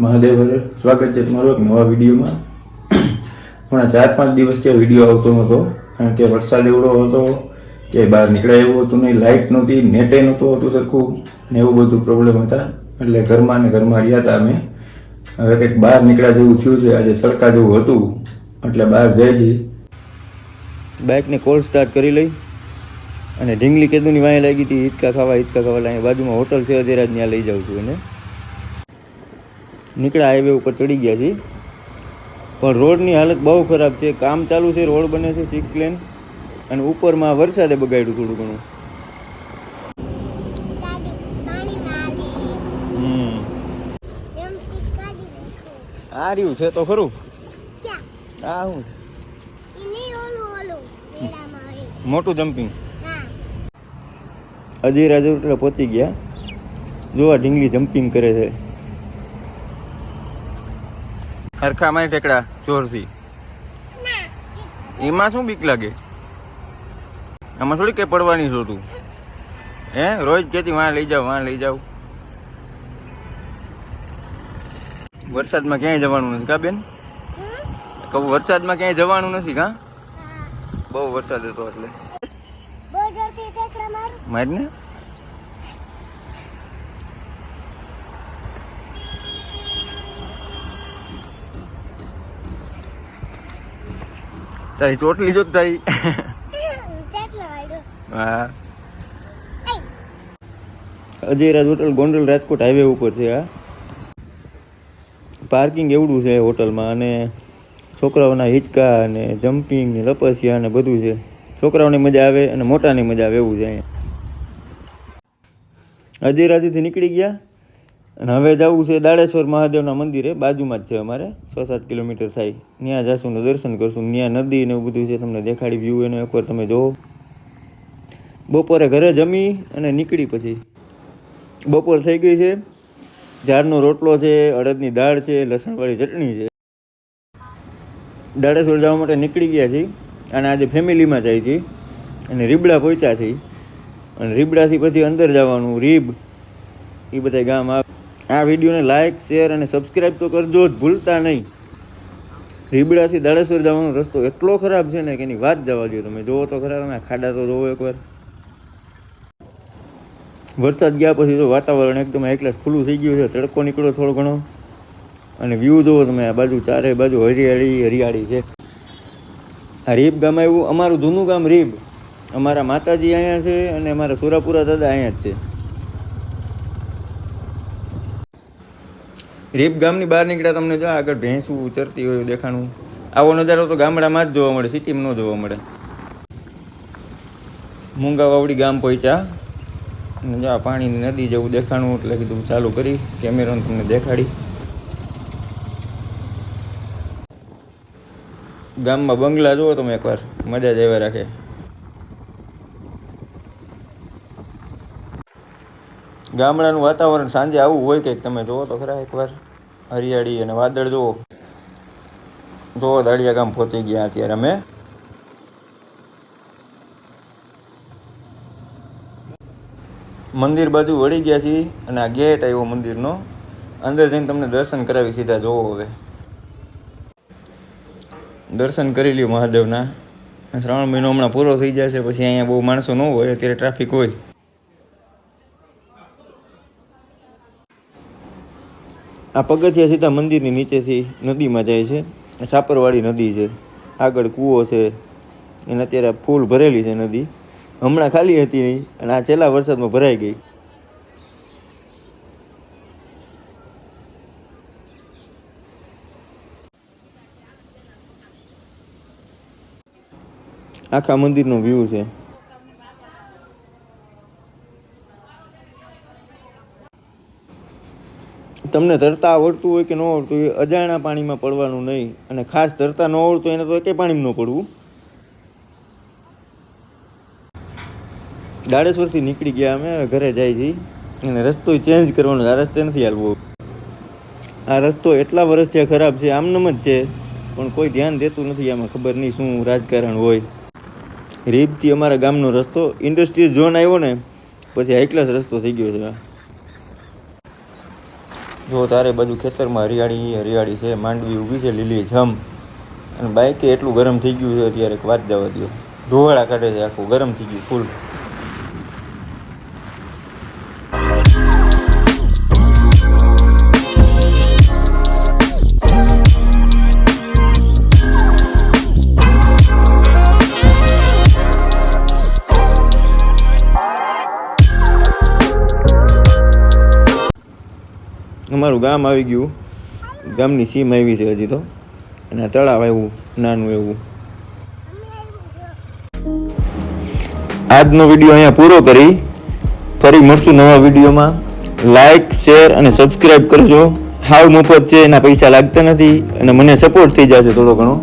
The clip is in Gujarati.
સ્વાગત છે તમારું એક નવા વિડીયોમાં. હમણાં ચાર પાંચ દિવસથી વીડિયો આવતો નહોતો કારણ કે વરસાદ એવડો હતો કે બહાર નીકળાય એવું હતું નહીં લાઇટ નહોતી નેટે નહોતું હતું સરખું, ને એવું બધું પ્રોબ્લેમ હતા. એટલે ઘરમાં ને ઘરમાં રહ્યા હતા અમે. હવે કંઈક બહાર નીકળ્યા જેવું થયું છે, આજે તડકા જેવું હતું, એટલે બહાર જાય છે બાઇકને કોલ સ્ટાર્ટ કરી લઈ. અને ઢીંગલી કેદુની વાંહે લાગી હતી, હિંચકા ખાવા હિંચકા ખાવા અહીંયા બાજુમાં હોટલ છે અધેરાજ ત્યાં લઈ જાઉં છું એને. નીકળ્યા હાઈવે ઉપર ચડી ગયા છીએ. પણ રોડની હાલત બહુ ખરાબ છે. કામ ચાલુ છે, રોડ બને છે સિક્સ લેન અને ઉપરમાં વરસાદે બગાડ્યું થોડું ઘણું. આ રહ્યું છે તો ખરું? આ હોય મોટું જમ્પિંગ હા અજય રાજોટલા પહોંચી ગયા. જોવા ઢીંગલી જમ્પિંગ કરે છે. હરખા મારી ટેકડા જોરથી. એમાં શું બીક લાગે? આમાં થોડી કે પડવાની છો તું હે રોજ કેતી વાં લઈ જાવ વાં લઈ જાવ વરસાદમાં ક્યાંય જવાનું નથી કા બેન? કહું વરસાદમાં ક્યાંય જવાનું નથી કા? બહુ વરસાદ હતો એટલે. મારી. ઠેકડા મારીને? તારી ચોટલી જો તારી હા. અજયરાજ હોટલ ગોંડલ રાજકોટ હાઈવે ઉપર છે આ પાર્કિંગ એવડું છે હોટલમાં અને છોકરાઓના હિંચકા અને જમ્પિંગ ને લપસિયા ને બધું છે. છોકરાઓને મજા આવે અને મોટાની મજા આવે એવું છે અહીંયા. અજયરાજથી નીકળી ગયા? અને હવે જવું છે દાડેશ્વર મહાદેવના મંદિરે, બાજુમાં જ છે અમારે. છ સાત કિલોમીટર થાય. ત્યાં જશું ને દર્શન કરશું. ત્યાં નદી ને એવું બધું છે, તમને દેખાડી વ્યૂ એનો એકવાર તમે જોવો. બપોરે ઘરે જમી અને નીકળી પછી. બપોર થઈ ગઈ છે. ઝાડનો રોટલો છે, અડદની દાળ છે, લસણવાળી ચટણી છે. દાડેશ્વર જવા માટે નીકળી ગયા છીએ અને આજે ફેમિલીમાં જાય છે અને રીબડા પહોંચ્યા છે અને રીબડાથી પછી અંદર જવાનું, રીબ. એ બધા ગામ આ આ વિડીયોને લાઇક શેર અને સબસ્ક્રાઈબ તો કરજો, જ ભૂલતા નહીં. રીબડાથી દાડેશ્વર જવાનો રસ્તો એટલો ખરાબ છે ને કે એની વાત જવા દો તમે. જોવો તો ખરા તમે ખાડા તો જોવો એકવાર. વરસાદ ગયા પછી તો વાતાવરણ એકદમ એકલાસ ખુલ્લું થઈ ગયું છે. તડકો નીકળ્યો થોડો ઘણો. અને વ્યૂ જોવો તમે, આ બાજુ ચારે બાજુ હરિયાળી હરિયાળી છે. આ રીબ ગામ આવ્યું, અમારું જૂનું ગામ રીબ. અમારા માતાજી અહીંયા છે અને અમારા સુરાપુરા દાદા અહીંયા જ છે. રીબ ગામની બહાર નીકળ્યા તમને જો આગળ ભેંસું ચરતી હોય દેખાણું. આવો નજારો તો ગામડામાં જ જોવા મળે, સિટીમાં ન જોવા મળે. મૂંગા વાવડી ગામ પહોંચ્યા. અને જો આ પાણીની નદી જેવું દેખાણું એટલે કીધું ચાલુ કરી, કેમેરાને તમને દેખાડી. ગામમાં બંગલા જુઓ તમે એકવાર, મજા જ એવા રાખે. ગામડાનું વાતાવરણ સાંજે આવું હોય કંઈક, તમે જુઓ તો ખરા એકવાર. હરિયાળી અને વાદળ, જુઓ. જુઓ દાળિયા ગામ પહોંચી ગયા અત્યારે અમે. મંદિર બાજુ વળી ગયા છીએ અને આ ગેટ આવ્યો મંદિરનો. અંદર જઈને તમને દર્શન કરાવી સીધા જોવો હવે. દર્શન કરી લ્યો મહાદેવના. શ્રાવણ મહિનો હમણાં પૂરો થઈ જશે, પછી અહીંયા બહુ માણસો ન હોય, અત્યારે ટ્રાફિક હોય. આ પગથિયા સીધા મંદિરની નીચેથી નદીમાં જાય છે. સાપરવાળી નદી છે. આગળ કૂવો છે. એને અત્યારે ફૂલ ભરેલી છે નદી. હમણાં ખાલી હતી નહીં, અને આ છેલ્લા વરસાદમાં ભરાઈ ગઈ. આખા મંદિરનો વ્યૂ છે. તમને તરતા આવડતું હોય કે ન આવડતું હોય અજાણ્યા પાણીમાં પડવાનું નહીં. અને ખાસ તરતા ન આવડતું એને તો એકે પાણીમાં ન પડવું. દાડેશ્વરથી નીકળી ગયા અમે, ઘરે જાય છીએ અને રસ્તો ચેન્જ કરવાનો આ રસ્તે નથી હાલવો. આ રસ્તો એટલા વર્ષ છે ખરાબ છે, આમનેમ જ છે. પણ કોઈ ધ્યાન દેતું નથી, આમાં ખબર નહીં શું રાજકારણ હોય. રીબથી અમારા ગામનો રસ્તો ઇન્ડસ્ટ્રીઝ ઝોન આવ્યો ને, પછી હાઈ ક્લાસ રસ્તો થઈ ગયો છે. જો તારે બધું ખેતરમાં હરિયાળી હરિયાળી છે, માંડવી ઊભી છે, લીલી જમ. અને બાઈકે એટલું ગરમ થઈ ગયું છે, અત્યારે વાત જવા દો ધોવાળા કાઢે છે આખું, ગરમ થઈ ગયું, ફૂલ. અમારું ગામ આવી ગયું. ગામની સીમ આવી છે હજી તો. અને તળાવ આવ્યું નાનું એવું. આજનો વીડિયો અહીંયા પૂરો કરી. ફરી મળશું નવા વિડીયોમાં. લાઇક શેર અને સબસ્ક્રાઈબ કરજો. હાવ મફત છે, એના પૈસા લાગતા નથી. અને મને સપોર્ટ થઈ જશે થોડો ઘણો.